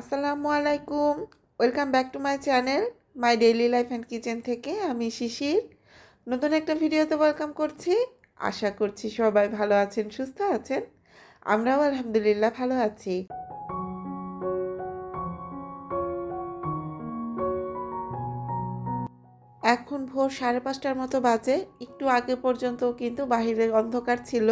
আসসালামু আলাইকুম welcome back to my channel my daily life and kitchen থেকে আমি শিশির। নতুন একটা ভিডিওতে ওয়েলকাম করছি। আশা করছি সবাই ভালো আছেন, সুস্থ আছেন। আমরাও আলহামদুলিল্লাহ ভালো আছি। এখন ভোর সাড়ে পাঁচটার মতো বাজে। একটু আগে পর্যন্ত কিন্তু বাহিরে অন্ধকার ছিল।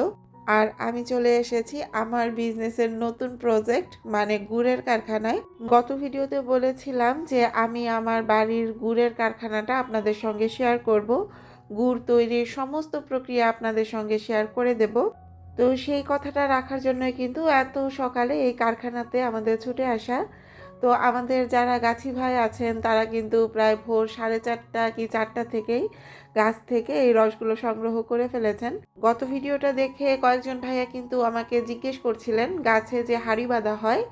আর আমি চলে এসেছি আমার বিজনেসের নতুন প্রজেক্ট মানে গুড়ের কারখানায়। গত ভিডিওতে বলেছিলাম যে আমি আমার বাড়ির গুড়ের কারখানাটা আপনাদের সঙ্গে শেয়ার করব। গুড় তৈরির সমস্ত প্রক্রিয়া আপনাদের সঙ্গে শেয়ার করে দেব। তো সেই কথাটা রাখার জন্য কিন্তু এত সকালে এই কারখানাতে আমাদের ছুটে আসা তো আমাদের যারা গাছি ভাই আছেন, তারা কিন্তু প্রায় ভোর সাড়ে চারটা কি চারটা থেকেই গাছ থেকে এই রসগুলো সংগ্রহ করে ফেলেছেন। গত ভিডিওটা দেখে কয়েকজন ভাইয়া কিন্তু আমাকে জিজ্ঞেস করছিলেন, গাছে যে হাড়ি বাঁধা হয়,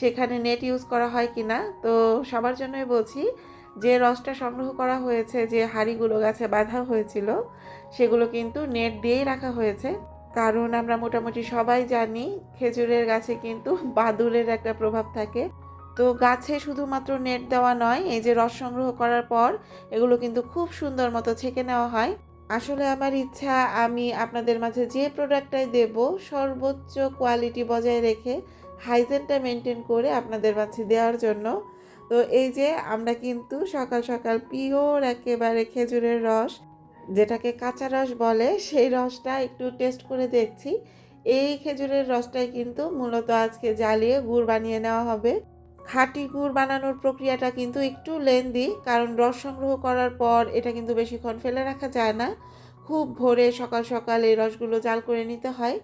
সেখানে নেট ইউজ করা হয় কিনা? তো সবার জন্যই বলছি, যে রসটা সংগ্রহ করা হয়েছে, যে হাড়িগুলো গাছে বাঁধা হয়েছিল, সেগুলো কিন্তু নেট দিয়েই রাখা হয়েছে। কারণ আমরা মোটামুটি সবাই জানি, খেজুরের গাছে কিন্তু বাদুরের একটা প্রভাব থাকে। তো গাছে শুধুমাত্র নেট দেওয়া নয়, এই যে রস সংগ্রহ করার পর এগুলো কিন্তু খুব সুন্দর মতো ছেঁকে নেওয়া হয়। আসলে আমার ইচ্ছা, আমি আপনাদের মাঝে যে প্রোডাক্টটাই দেব, সর্বোচ্চ কোয়ালিটি বজায় রেখে হাইজেনটা মেনটেন করে আপনাদের মাঝে দেওয়ার জন্য। তো এই যে আমরা কিন্তু সকাল সকাল পিওর একেবারে খেজুরের রস, যেটাকে কাঁচা রস বলে, সেই রসটা একটু টেস্ট করে দেখছি। এই খেজুরের রসটাই কিন্তু মূলত আজকে জ্বালিয়ে গুড় বানিয়ে নেওয়া হবে। খাঁটি গুড় বানানোর প্রক্রিয়াটা কিন্তু একটু লেন্দি কারণ রস সংগ্রহ করার পর এটা কিন্তু বেশিক্ষণ ফেলে রাখা যায় না। খুব ভোরে সকাল সকাল এই রসগুলো জাল করে নিতে হয়,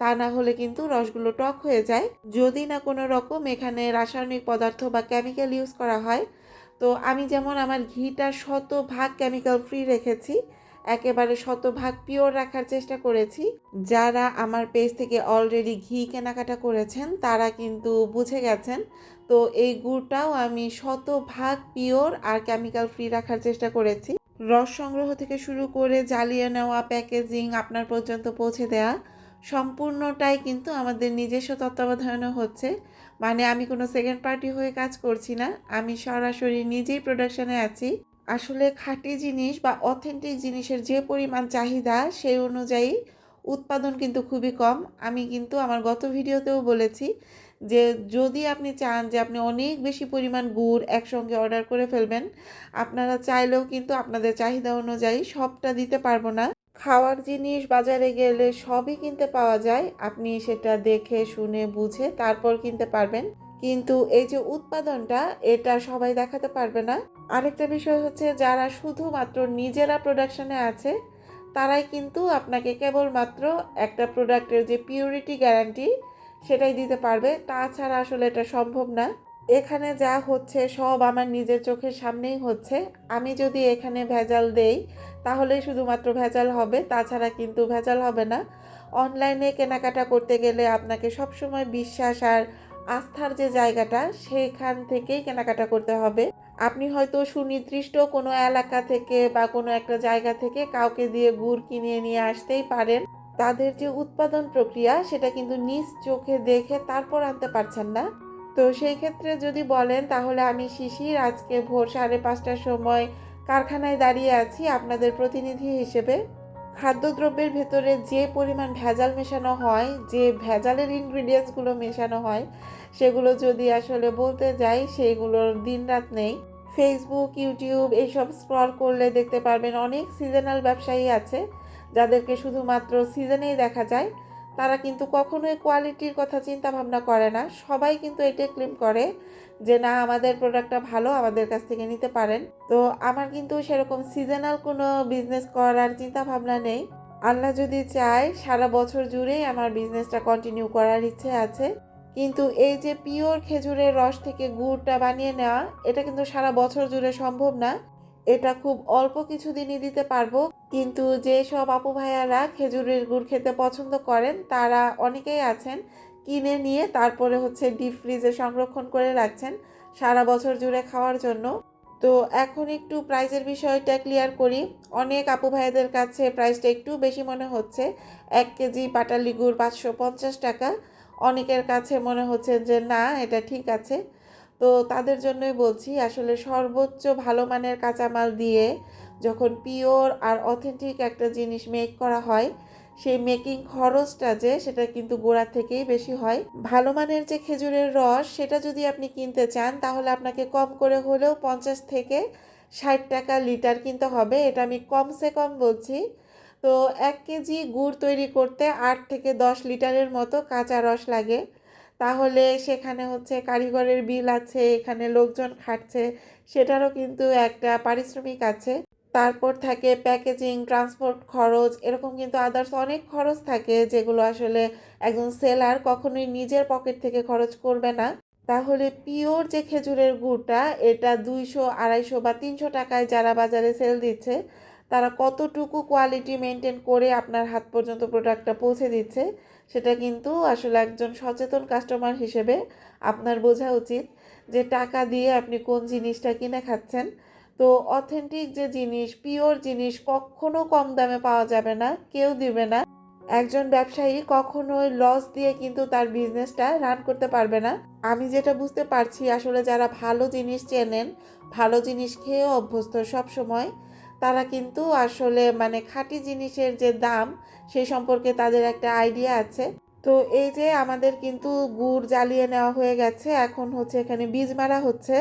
তা না হলে কিন্তু রসগুলো টক হয়ে যায়। যদি না কোনো রকম এখানে রাসায়নিক পদার্থ বা কেমিক্যাল ইউজ করা হয়, তো আমি যেমন আমার ঘিটা শতভাগ কেমিক্যাল ফ্রি রেখেছি, একেবারে শতভাগ পিওর রাখার চেষ্টা করেছি। যারা আমার পেজ থেকে অলরেডি ঘি কেনাকাটা করেছেন, তারা কিন্তু বুঝে গেছেন তো এই গুড়টাও আমি শতভাগ পিওর আর কেমিক্যাল ফ্রি রাখার চেষ্টা করেছি। রস সংগ্রহ থেকে শুরু করে জ্বালিয়ে নেওয়া প্যাকেজিং আপনার পর্যন্ত পৌঁছে দেওয়া সম্পূর্ণটাই কিন্তু আমাদের নিজস্ব তত্ত্বাবধানে হচ্ছে। মানে আমি কোনো সেকেন্ড পার্টি হয়ে কাজ করছি না, আমি সরাসরি নিজেই প্রোডাকশনে আছি। আসলে খাঁটি জিনিস বা অথেন্টিক জিনিসের যে পরিমাণ চাহিদা, সেই অনুযায়ী উৎপাদন কিন্তু খুবই কম। আমি কিন্তু আমার গত ভিডিওতেও বলেছি যে যদি আপনি চান যে আপনি অনেক বেশি পরিমাণ গুড় একসঙ্গে অর্ডার করে ফেলবেন, আপনারা চাইলেও কিন্তু আপনাদের চাহিদা অনুযায়ী সবটা দিতে পারব না। খাওয়ার জিনিস বাজারে গেলে সবই কিনতে পাওয়া যায়, আপনি সেটা দেখে, শুনে, বুঝে তারপর কিনতে পারবেন। কিন্তু এই যে উৎপাদনটা, এটা সবাই দেখাতে পারবে না। আরেকটা বিষয় হচ্ছে যারা শুধুমাত্র নিজেরা প্রোডাকশনে আছে, তারাই কিন্তু আপনাকে কেবলমাত্র একটা প্রোডাক্টের যে পিউরিটি গ্যারান্টি সেটাই দিতে পারবে। তাছাড়া আসলে এটা সম্ভব না। এখানে যা হচ্ছে সব আমার নিজের চোখের সামনেই হচ্ছে। আমি যদি এখানে ভেজাল দেই তাহলে শুধুমাত্র ভেজাল হবে, তাছাড়া কিন্তু ভেজাল হবে না। অনলাইনে কেনাকাটা করতে গেলে আপনাকে সবসময় বিশ্বাস আর আস্থার যে জায়গাটা, সেখান থেকেই কেনাকাটা করতে হবে। আপনি হয়তো সুনির্দিষ্ট কোনো এলাকা থেকে বা কোনো একটা জায়গা থেকে কাউকে দিয়ে গুড় কিনে নিয়ে আসতেই পারেন। তাদের যে উৎপাদন প্রক্রিয়া, সেটা কিন্তু নিজ চোখে দেখে তারপর আনতে পারছেন না। তো সেই ক্ষেত্রে যদি বলেন, তাহলে আমি শিশির, আজকে ভোর সাড়ে পাঁচটার সময় কারখানায় দাঁড়িয়ে আছি আপনাদের প্রতিনিধি হিসেবে। খাদ্যদ্রব্যের ভেতরে যে পরিমাণ ভেজাল মেশানো হয়, যে ভেজালের ইনগ্রিডিয়েন্টসগুলো মেশানো হয়, সেগুলো যদি আসলে বলতে যাই, সেগুলোর দিন রাত নেই। ফেসবুক ইউটিউব এইসব স্ক্রল করলে দেখতে পারবেন অনেক সিজনাল ব্যবসায়ী আছে। যাদেরকে শুধুমাত্র সিজনেই দেখা যায়, তারা কিন্তু কখনোই কোয়ালিটির কথা চিন্তা ভাবনা করে না। সবাই কিন্তু এটাই ক্লেম করে যে, না, আমাদের প্রোডাক্টটা ভালো, আমাদের কাছ থেকে নিতে পারেন। তো আমার কিন্তু সেরকম সিজনাল কোনো বিজনেস করার চিন্তা ভাবনা নেই। আল্লাহ যদি চায়, সারা বছর জুড়েই আমার বিজনেসটা কন্টিনিউ করার ইচ্ছে আছে। কিন্তু এই যে পিওর খেজুরের রস থেকে গুড়টা বানিয়ে নেওয়া, এটা কিন্তু সারা বছর জুড়ে সম্ভব না। এটা খুব অল্প কিছু দিনই দিতে পারব। কিন্তু যে সব আপু ভাইয়ারা খেজুরের গুড় খেতে পছন্দ করেন, তারা অনেকেই আছেন, কিনে নিয়ে তারপরে হচ্ছে ডিপ ফ্রিজে সংরক্ষণ করে রাখছেন সারা বছর জুড়ে খাওয়ার জন্য। তো এখন একটু প্রাইসের বিষয়টা ক্লিয়ার করি। অনেক আপু ভাইয়াদের কাছে প্রাইসটা একটু বেশি মনে হচ্ছে, এক কেজি পাটালি গুড় পাঁচশো পঞ্চাশ টাকা। অনেকের কাছে মনে হচ্ছে যে, না, এটা ঠিক আছে। তো তাদের জন্যই বলছি, আসলে সর্বোচ্চ ভালো মানের কাঁচামাল দিয়ে যখন পিওর আর অথেন্টিক একটা জিনিস মেক করা হয়, সেই মেকিং খরচটা যে, সেটা কিন্তু গোড়া থেকেই বেশি হয়। ভালো মানের যে খেজুরের রস, সেটা যদি আপনি কিনতে চান, তাহলে আপনাকে কম করে হলেও পঞ্চাশ থেকে ষাট টাকা লিটার কিনতে হবে। এটা আমি কমসে কম বলছি। তো এক কেজি গুড় তৈরি করতে আট থেকে দশ লিটারের মতো কাঁচা রস লাগে। তাহলে সেখানে হচ্ছে কারিগরের বিল আছে, এখানে লোকজন খাটছে, সেটারও কিন্তু একটা পারিশ্রমিক আছে। তারপর থাকে প্যাকেজিং ট্রান্সপোর্ট খরচ, এরকম কিন্তু আদার্স অনেক খরচ থাকে যেগুলো আসলে একজন সেলার কখনোই নিজের পকেট থেকে খরচ করবে না। তাহলে পিওর যে খেজুরের গুড়টা, এটা দুইশো, আড়াইশো বা তিনশো টাকায় যারা বাজারে সেল দিচ্ছে, তারা কতটুকু কোয়ালিটি মেনটেন করে আপনার হাত পর্যন্ত প্রোডাক্টটা পৌঁছে দিচ্ছে, সেটা কিন্তু আসলে একজন সচেতন কাস্টমার হিসেবে আপনার বোঝা উচিত যে টাকা দিয়ে আপনি কোন জিনিসটা কিনে খাচ্ছেন। তো অথেন্টিক যে জিনিস পিওর জিনিস কখনো কম দামে পাওয়া যাবে না, কেউ দিবে না। একজন ব্যবসায়ী কখনোই লস দিয়ে কিন্তু তার বিজনেসটা রান করতে পারবে না। আমি যেটা বুঝতে পারছি, আসলে যারা ভালো জিনিস চেনেন, ভালো জিনিস খেয়ে অভ্যস্ত সব সময় তারা কিন্তু আসলে মানে খাঁটি জিনিসের যে দাম সেই সম্পর্কে তাদের একটা আইডিয়া আছে। তো এই যে আমাদের কিন্তু গুড় জ্বালিয়ে নেওয়া হয়ে গেছে, এখন হচ্ছে এখানে বীজ মারা হচ্ছে।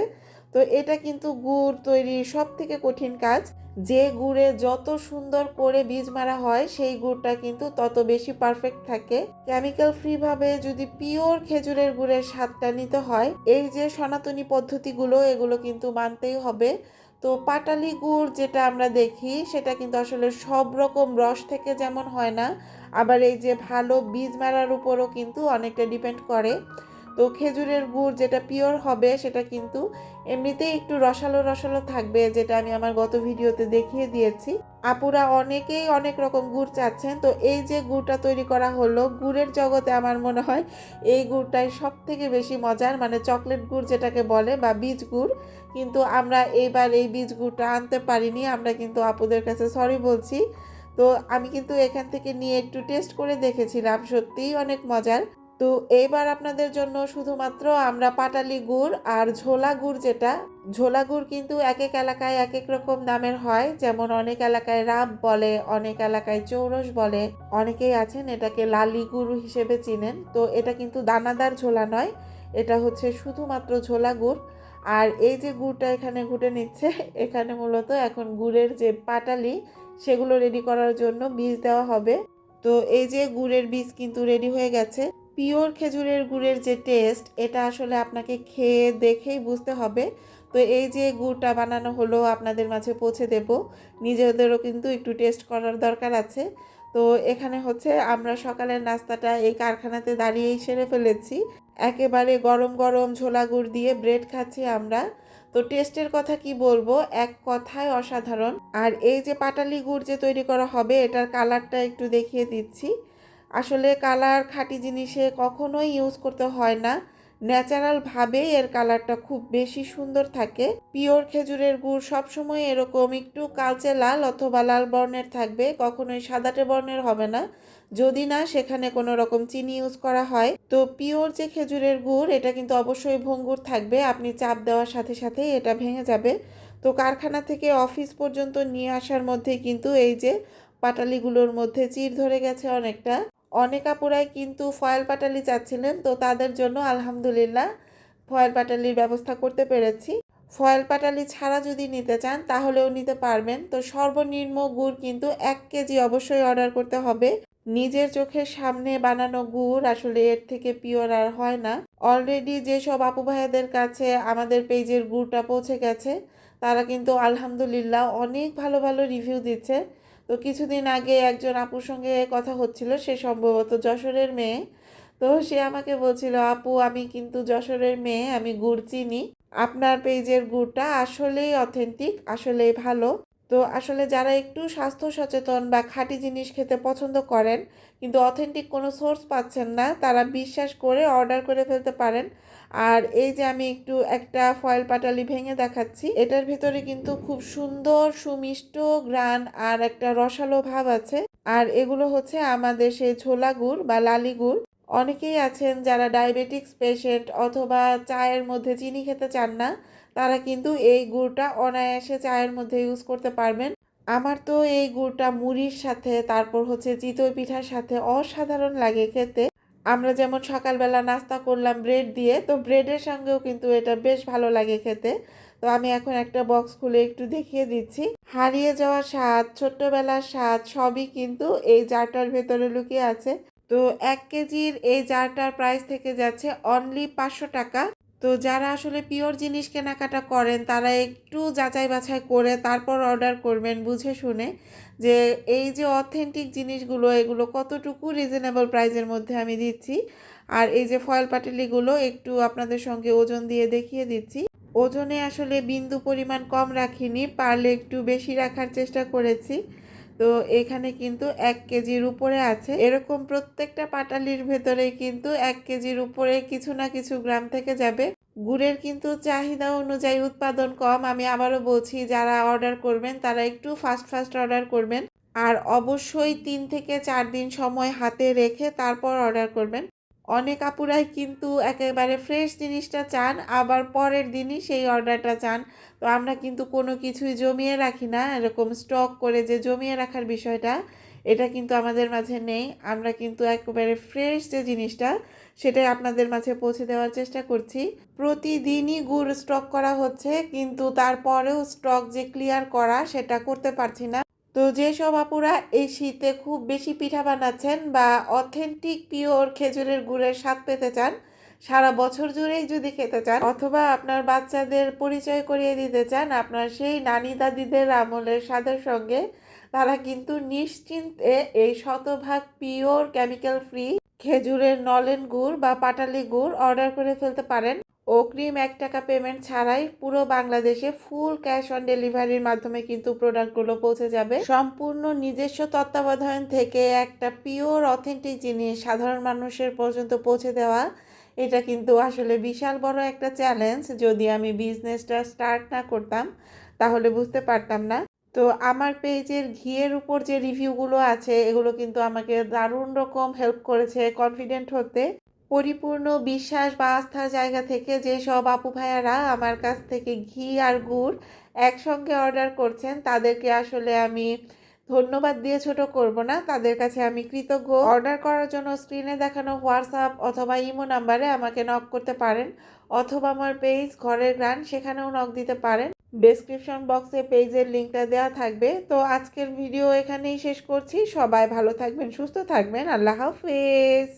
তো এটা কিন্তু গুড় তৈরির সব থেকে কঠিন কাজ। যে গুড়ে যত সুন্দর করে বীজ মারা হয়, সেই গুড়টা কিন্তু তত বেশি পারফেক্ট থাকে। কেমিক্যাল ফ্রি ভাবে যদি পিওর খেজুরের গুড়ের স্বাদটা নিতে হয়, এই যে সনাতনী পদ্ধতিগুলো, এগুলো কিন্তু মানতেই হবে। তো পাটালি গুড় যেটা আমরা দেখি, সেটা কিন্তু আসলে সব রকম রস থেকে যেমন হয় না, আবার এই যে ভালো বীজ মারার উপরও কিন্তু অনেকটা ডিপেন্ড করে। তো খেজুরের গুড় যেটা পিওর হবে, সেটা কিন্তু এমনিতেই একটু রসালো রসালো থাকবে, যেটা আমি আমার গত ভিডিওতে দেখিয়ে দিয়েছি। আপুরা অনেকেই অনেক রকম গুড় চাচ্ছেন, তো এই যে গুড়টা তৈরি করা হলো, গুড়ের জগতে আমার মনে হয় এই গুড়টাই সব থেকে বেশি মজার মানে চকলেট গুড় যেটাকে বলে বা বীজ গুড়। কিন্তু আমরা এইবার এই বীজ গুড়টা আনতে পারিনি, আমরা কিন্তু আপুদের কাছে সরি বলছি। তো আমি কিন্তু এখান থেকে নিয়ে একটু টেস্ট করে দেখেছিলাম, সত্যিই অনেক মজার। তো এইবার আপনাদের জন্য শুধুমাত্র আমরা পাটালি গুড় আর ঝোলা গুড় যেটা, ঝোলা গুড় কিন্তু এক এক এলাকায় এক এক রকম নামের হয়। যেমন অনেক এলাকায় রাব বলে, অনেক এলাকায় চৌরস বলে, অনেকেই আছেন এটাকে লালি গুড় হিসেবে চিনেন। তো এটা কিন্তু দানাদার ঝোলা নয়, এটা হচ্ছে শুধুমাত্র ঝোলা গুড়। আর এই যে গুড়টা এখানে ঘুটে নিচ্ছে, এখানে মূলত এখন গুড়ের যে পাটালি, সেগুলো রেডি করার জন্য বীজ দেওয়া হবে। তো এই যে গুড়ের বীজ কিন্তু রেডি হয়ে গেছে। পিওর খেজুরের গুড়ের যে টেস্ট এটা আসলে আপনাকে খেয়ে দেখেই বুঝতে হবে। তো এই যে গুড়টা বানানো হলো, আপনাদের মাঝে পৌঁছে দেব। নিজেদেরও কিন্তু একটু টেস্ট করার দরকার আছে। তো এখানে হচ্ছে আমরা সকালের নাস্তাটা এই কারখানাতে দাঁড়িয়েই সেরে ফেলেছি। একেবারে গরম গরম ঝোলা গুড় দিয়ে ব্রেড খাচ্ছি আমরা। তো টেস্টের কথা কি বলব? এক কথায় অসাধারণ। আর এই যে পাটালি গুড় যে তৈরি করা হবে, এটার কালারটা একটু দেখিয়ে দিচ্ছি। আসলে কালার খাঁটি জিনিসে কখনোই ইউজ করতে হয় না। ন্যাচারালভাবেই এর কালারটা খুব বেশি সুন্দর থাকে। পিওর খেজুরের গুড় সবসময় এরকম একটু কালচে লাল অথবা লাল বর্ণের থাকবে, কখনোই সাদাটে বর্ণের হবে না। যদি না, সেখানে কোনো রকম চিনি ইউজ করা হয়। তো পিওর যে খেজুরের গুড়, এটা কিন্তু অবশ্যই ভঙ্গুর থাকবে। আপনি চাপ দেওয়ার সাথে সাথেই এটা ভেঙে যাবে। তো কারখানা থেকে অফিস পর্যন্ত নিয়ে আসার মধ্যে কিন্তু এই যে পাটালিগুলোর মধ্যে চির ধরে গেছে অনেকটা। অনেক আপুরাই কিন্তু ফয়েল পাটালি চাচ্ছিলেন, তো তাদের জন্য আলহামদুলিল্লাহ ফয়েল পাটালির ব্যবস্থা করতে পেরেছি। ফয়েল পাটালি ছাড়া যদি নিতে চান, তাহলেও নিতে পারবেন। তো সর্বনিম্ন গুড় কিন্তু এক কেজি অবশ্যই অর্ডার করতে হবে। নিজের চোখের সামনে বানানো গুড় আসলে এর থেকে পিওর আর হয় না। অলরেডি যেসব আপু ভাইয়াদের কাছে আমাদের পেজের গুড়টা পৌঁছে গেছে, তারা কিন্তু আলহামদুলিল্লাহ অনেক ভালো ভালো রিভিউ দিচ্ছে। তো কিছুদিন আগে একজন আপুর সঙ্গে কথা হচ্ছিল, সে সম্ভবত যশোরের মেয়ে। তো সে আমাকে বলছিল, আপু, আমি কিন্তু যশোরের মেয়ে, আমি গুড় চিনি। আপনার পেজের গুড়টা আসলেই অথেন্টিক আসলেই ভালো। তো আসলে যারা একটু স্বাস্থ্য সচেতন বা খাঁটি জিনিস খেতে পছন্দ করেন, কিন্তু অথেন্টিক কোনো সোর্স পাচ্ছেন না, তারা বিশ্বাস করে অর্ডার করে ফেলতে পারেন। আর এই যে আমি একটু একটা ফয়েল পাটালি ভেঙে দেখাচ্ছি, এটার ভিতরে কিন্তু খুব সুন্দর, সুমিষ্ট গ্রান আর একটা রসালো ভাব আছে। আর এগুলো হচ্ছে আমাদের সেই ছোলা গুড় বা লালি গুড়। অনেকেই আছেন যারা ডায়াবেটিক্স পেশেন্ট অথবা চায়ের মধ্যে চিনি খেতে চান না তারা কিন্তু এই গুড়টা অনায়াসে চায়ের মধ্যে ইউজ করতে পারবেন। আমার তো এই গুড়টা মুড়ির সাথে, তারপর হচ্ছে চিতই পিঠার সাথে অসাধারণ লাগে খেতে। আমরা যেমন সকালবেলা নাস্তা করলাম ব্রেড দিয়ে, তো ব্রেডের সঙ্গেও কিন্তু এটা বেশ ভালো লাগে খেতে। তো আমি এখন একটা বক্স খুলে একটু দেখিয়ে দিচ্ছি। হারিয়ে যাওয়া স্বাদ, ছোট্টবেলার স্বাদ, সবই কিন্তু এই জারটার ভেতরে লুকিয়ে আছে। তো এক কেজির এই জারটার প্রাইস থেকে যাচ্ছে অনলি পাঁচশো টাকা। তো যারা আসলে পিওর জিনিস কেনাকাটা করেন, তারা একটু যাচাই বাছাই করে তারপর অর্ডার করবেন বুঝে শুনে যে এই যে অথেন্টিক জিনিসগুলো, এগুলো কতটুকু রিজনেবল প্রাইজের মধ্যে আমি দিচ্ছি। আর এই যে ফয়েল পাটিলিগুলো একটু আপনাদের সঙ্গে ওজন দিয়ে দেখিয়ে দিচ্ছি। ওজনে আসলে বিন্দু পরিমাণ কম রাখিনি, পারলে একটু বেশি রাখার চেষ্টা করেছি। তো এখানে কিন্তু এক কেজির উপরে আছে। এরকম প্রত্যেকটা পাটালির ভেতরে কিন্তু এক কেজির উপরে কিছু না কিছু গ্রাম থেকে যাবে। গুড়ের কিন্তু চাহিদা অনুযায়ী উৎপাদন কম। আমি আবারও বলছি, যারা অর্ডার করবেন, তারা একটু ফাস্ট ফাস্ট অর্ডার করবেন। আর অবশ্যই তিন থেকে চার দিন সময় হাতে রেখে তারপর অর্ডার করবেন। অনেক আপুরাই কিন্তু একেবারে ফ্রেশ জিনিসটা চান, আবার পরের দিনই সেই অর্ডারটা চান। তো আমরা কিন্তু কোনো কিছুই জমিয়ে রাখি না, এরকম স্টক করে যে জমিয়ে রাখার বিষয়টা, এটা কিন্তু আমাদের মাঝে নেই। আমরা কিন্তু একেবারে ফ্রেশ যে জিনিসটা, সেটাই আপনাদের মাঝে পৌঁছে দেওয়ার চেষ্টা করছি। প্রতিদিনই গুড় স্টক করা হচ্ছে, কিন্তু তারপরেও স্টক যে ক্লিয়ার করা, সেটা করতে পারছি না। তো যেসব আপুরা এই শীতে খুব বেশি পিঠা বানাচ্ছেন বা অথেন্টিক পিওর খেজুরের গুড়ের স্বাদ পেতে চান, সারা বছর জুড়েই যদি খেতে চান অথবা আপনার বাচ্চাদের পরিচয় করিয়ে দিতে চান আপনার সেই নানি দাদিদের আমলের স্বাদের সঙ্গে, তারা কিন্তু নিশ্চিন্তে এই শতভাগ পিওর কেমিক্যাল ফ্রি খেজুরের নলেন গুড় বা পাটালি গুড় অর্ডার করে ফেলতে পারেন। অগ্রিম এক টাকা পেমেন্ট ছাড়াই পুরো বাংলাদেশে ফুল ক্যাশ অন ডেলিভারির মাধ্যমে কিন্তু প্রোডাক্টগুলো পৌঁছে যাবে। সম্পূর্ণ নিজস্ব তত্ত্বাবধান থেকে একটা পিওর অথেন্টিক জিনিস সাধারণ মানুষের পর্যন্ত পৌঁছে দেওয়া, এটা কিন্তু আসলে বিশাল বড় একটা চ্যালেঞ্জ যদি আমি বিজনেসটা স্টার্ট না করতাম, তাহলে বুঝতে পারতাম না। তো আমার পেজের ঘিয়ের উপর যে রিভিউগুলো আছে, এগুলো কিন্তু আমাকে দারুণ রকম হেল্প করেছে কনফিডেন্ট হতে। পরিপূর্ণ বিশ্বাস বা আস্থার জায়গা থেকে যে সব আপু ভাইয়ারা আমার কাছ থেকে ঘি আর গুড় একসঙ্গে অর্ডার করছেন, তাদেরকে আসলে আমি ধন্যবাদ দিয়ে ছোট করব না। তাদের কাছে আমি কৃতজ্ঞ। অর্ডার করার জন্য স্ক্রিনে দেখানো হোয়াটসঅ্যাপ অথবা ইমো নাম্বারে আমাকে নক করতে পারেন অথবা আমার পেজ ঘরের গ্রান সেখানেও নক দিতে পারেন। ডেসক্রিপশন বক্সে পেজের লিঙ্কটা দেওয়া থাকবে। তো আজকের ভিডিও এখানেই শেষ করছি। সবাই ভালো থাকবেন, সুস্থ থাকবেন। আল্লাহ হাফেজ।